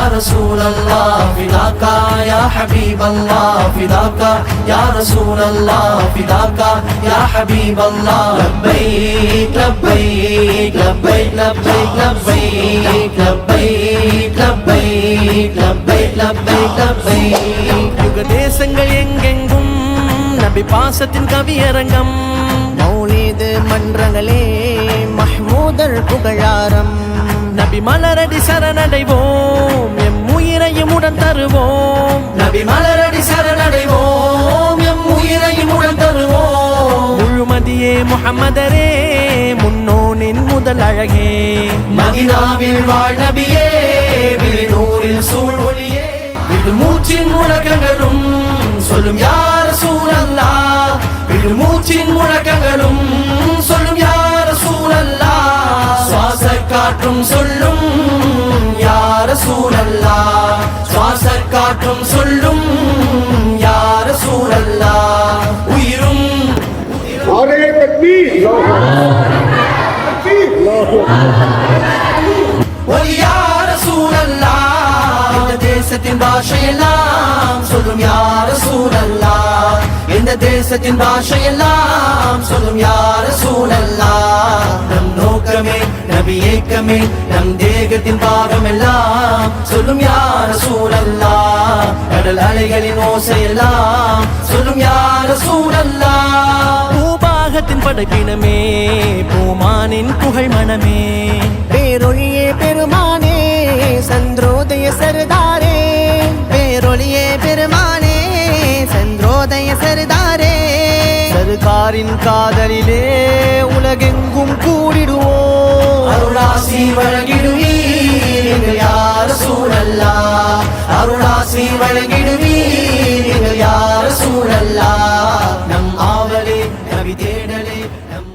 رسول الله فداك يا حبيب الله فداك يا رسول الله فداك يا حبيب الله لبيك لبيك لبيك لبيك لبيك لبيك لبيك لبيك لبيك لبيك யுக தேசங்கள் எங்கெங்கும் நபி பாசத்தின் கவியரங்கம் மௌலிது மன்றங்களே மஹ்மூதர் புகழாரம் நபி மலரடி சரணடைவோம் எம் தருவோம். நபி மலரடி சரணடைவோம். எம் உயிரையும் உடன் தருவோம். முழுமதியே முகமதரே முன்னோனின் முதல் அழகே. மதினாவில் வாழ் நபியே விழிநூரில் சூழ் ஒளியே. விடு மூச்சின் முழக்கங்களும் சொல்லும் யார சூழல்லா? விடு மூச்சின் முழக்கங்களும் சொல்லும் யார சூழல்லா? சுவாச காற்றும் சொல்லும் மாற்றம் சொல்லும் யார சூழல்லா? உயிரும். யார சூழல்லா? இந்த தேசத்தின் பாஷையெல்லாம் சொல்லும் யார சூழல்லா? இந்த தேசத்தின் பாஷையெல்லாம் சொல்லும் யார சூழல்லா? நம் நோக்கமே நபி ஏக்கமே நம் தேகத்தின் பாகம் எல்லாம் சொல்லும் யார சூழல்லா கடல் அலைகளின் ஓசையெல்லாம் சொல்லும் யார சூழல்லா பூபாகத்தின் படைப்பினமே பூமானின் புகழ் மனமே. பேரொழியே பெருமானே சந்திரோதய சர்தாரே. பேரொழியே பெருமானே சந்திரோதய சர்தாரே. சர்க்காரின் காதலிலே உலகெங்கும் அருளாசி வழங்கிடுவீர் எங்கள் யார சூழல்லா நம் ஆவலே நபி தேடலே நம்